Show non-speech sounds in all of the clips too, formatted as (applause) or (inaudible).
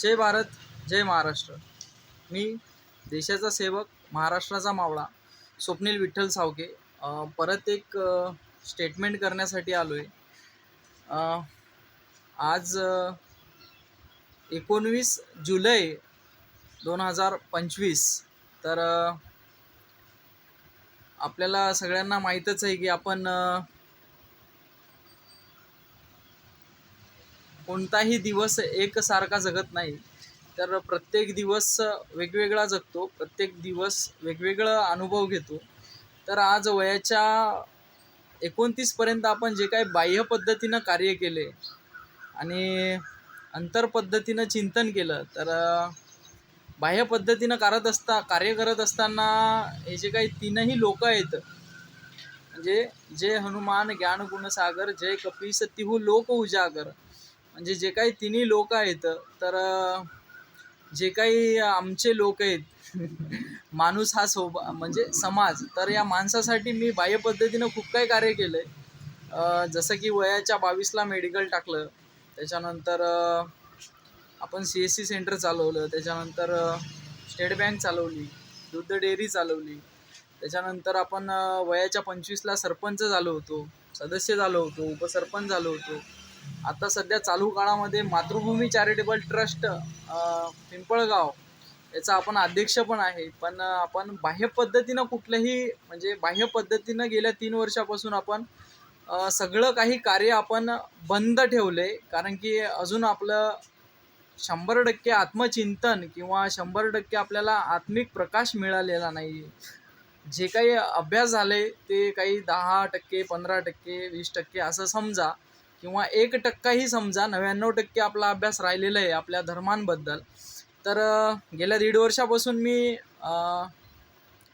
जय भारत जय महाराष्ट्र. मी देशाचा सेवक महाराष्ट्राचा मावळा स्वप्नील विठ्ठल सावके. परत एक स्टेटमेंट करण्यासाठी आलो आहे आज एकोणवीस जुलै दोन हजार पंचवीस. तर आपल्याला सगळ्यांना माहीतच आहे की आपण कोणताही दिवस एकसारखा जगत नाही. तर प्रत्येक दिवस वेगवेगळा जगतो प्रत्येक दिवस वेगवेगळा अनुभव घेतो. तर आज वयाच्या एकोणतीसपर्यंत आपण जे काही बाह्य पद्धतीनं कार्य केले आणि अंतर पद्धतीनं चिंतन केलं तर बाह्य पद्धतीनं करत असता कार्य करत असताना हे जे काही तीनही लोक आहेत म्हणजे जे हनुमान ज्ञान गुणसागर जय कपीस तिहू लोक उजागर म्हणजे जे काही तिन्ही लोक आहेत तर जे काही आमचे लोक आहेत (laughs) माणूस हा सोबा म्हणजे समाज तर या माणसासाठी मी बाह्य पद्धतीनं खूप काही कार्य केलं आहे जसं की वयाच्या बावीसला मेडिकल टाकलं त्याच्यानंतर आपण सी एस सी सेंटर चालवलं त्याच्यानंतर स्टेट बँक चालवली दूध डेअरी चालवली त्याच्यानंतर आपण वयाच्या पंचवीसला सरपंच झालो होतो सदस्य झालो होतो उपसरपंच झालो होतो. आता सध्या चालू काळामध्ये मातृभूमी चॅरिटेबल ट्रस्ट पिंपळगाव याचा आपण अध्यक्ष पण आहे. पण आपण बाह्य पद्धतीनं कुठलंही म्हणजे बाह्य पद्धतीनं गेल्या तीन वर्षापासून आपण सगळं काही कार्य आपण बंद ठेवले. कारण की अजून आपलं शंभर टक्के आत्मचिंतन किंवा शंभर टक्के आपल्याला आत्मिक प्रकाश मिळालेला नाही जे काही अभ्यास झाले ते काही दहा टक्के पंधरा टक्के वीस टक्के असं समजा किंवा एक टक्काही समजा नव्याण्णव टक्के आपला अभ्यास राहिलेला आहे आपल्या धर्मांबद्दल तर गेल्या दीड वर्षापासून मी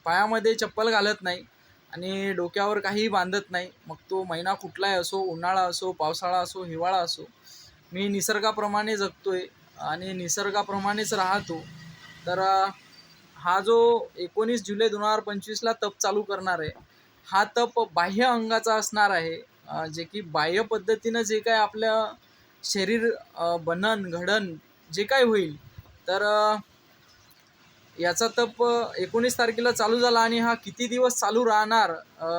पायामध्ये चप्पल घालत नाही आणि डोक्यावर काहीही बांधत नाही. मग तो महिना कुठलाही असो उन्हाळा असो पावसाळा असो हिवाळा असो मी निसर्गाप्रमाणे जगतो आहे आणि निसर्गाप्रमाणेच राहतो. तर हा जो एकोणीस जुलै दोन हजार पंचवीसला तप चालू करणार आहे हा तप बाह्य अंगाचा असणार आहे. जे की बाह्य पद्धतीनं जे काय आपलं शरीर बनन घडण जे काय होईल तर याचा तप एकोणीस तारखेला चालू झाला आणि हा किती दिवस चालू राहणार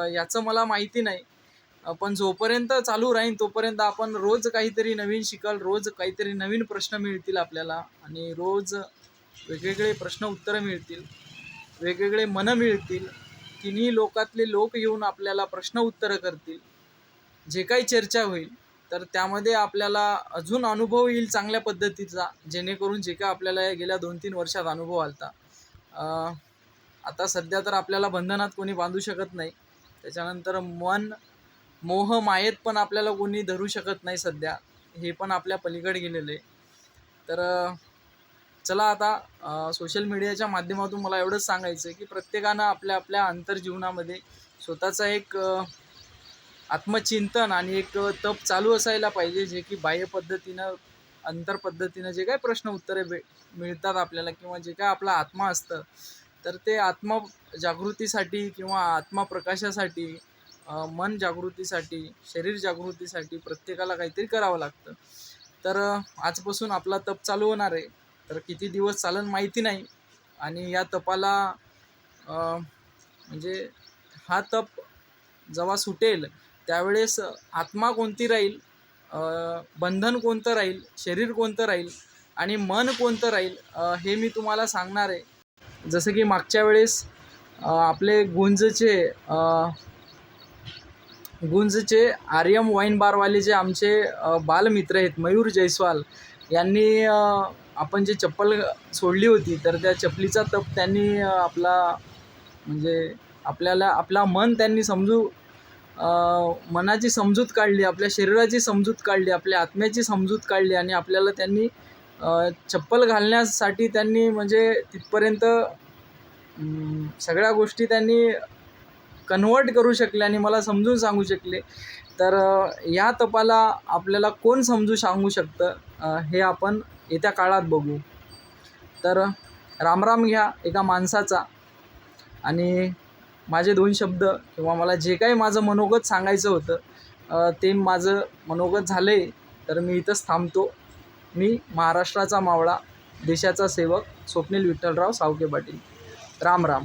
याचं मला माहिती नाही. पण जोपर्यंत चालू राहीन तोपर्यंत आपण रोज काहीतरी नवीन शिकल रोज काहीतरी नवीन प्रश्न मिळतील आपल्याला आणि रोज वेगवेगळे प्रश्न उत्तरं मिळतील वेगवेगळे मनं मिळतील. तिन्ही लोकातले लोक येऊन आपल्याला प्रश्न उत्तरं करतील. जे काही चर्चा होईल तर त्यामध्ये आपल्याला अजून अनुभव येईल चांगल्या पद्धतीचा जेणेकरून जे काय आपल्याला गेल्या दोन तीन वर्षात अनुभव आलता. आता सध्या तर आपल्याला बंधनात कोणी बांधू शकत नाही. त्याच्यानंतर मन मोह मायेत पण आपल्याला कोणी धरू शकत नाही सध्या. हे पण आपल्या पलीकडे गेलेलं आहे. तर चला आता सोशल मीडियाच्या माध्यमातून मला एवढंच सांगायचं आहे की प्रत्येकानं आपल्या आपल्या आंतरजीवनामध्ये स्वतःचा एक आत्मचिंतन आणि एक तप चालू असायला पाहिजे जे की बाह्य पद्धतीनं अंतर पद्धतीनं जे काही प्रश्न उत्तरे भे मिळतात आपल्याला किंवा जे काय आपला आत्मा असतं तर ते आत्मा जागृतीसाठी किंवा आत्मप्रकाशासाठी प्रकाशासाठी मन जागृतीसाठी शरीर जागृतीसाठी प्रत्येकाला काहीतरी करावं लागतं. तर आजपासून आपला तप चालू होणार आहे. तर किती दिवस चालन माहिती नाही आणि या तपाला म्हणजे हा तप जेव्हा सुटेल त्यावेळेस आत्मा कोणती राहील? बंधन कोणतं राहील? शरीर कोणतं राहील? आणि मन कोणतं राहील? हे मी तुम्हाला सांगणार आहे. जसं की मागच्या वेळेस आपले गुंजचे गुंजचे आर्यम वाईन बारवाले जे आमचे बालमित्र आहेत मयूर जयस्वाल यांनी आपण जे चप्पल सोडली होती तर त्या चपलीचा तप त्यांनी आपला म्हणजे आपल्याला आपला मन त्यांनी समजू मनाची समजूत काढली आपल्या शरीराची समजूत काढली आपल्या आत्म्याची समजूत काढली आणि आपल्याला त्यांनी चप्पल घालण्यासाठी त्यांनी म्हणजे तिथपर्यंत सगळ्या गोष्टी त्यांनी कन्वर्ट करू शकले आणि मला समजून सांगू शकले. तर या तपाला आपल्याला कोण समजू सांगू शकतं? हे आपण येत्या काळात बघू. तर रामराम घ्या एका माणसाचा आणि माझे दोन शब्द किंवा मला जे काही माझं मनोगत सांगायचं होतं ते माझं मनोगत झालं आहे तर मी इथंच थांबतो. मी महाराष्ट्राचा मावळा देशाचा सेवक स्वप्नील विठ्ठलराव सावके पाटील. राम राम.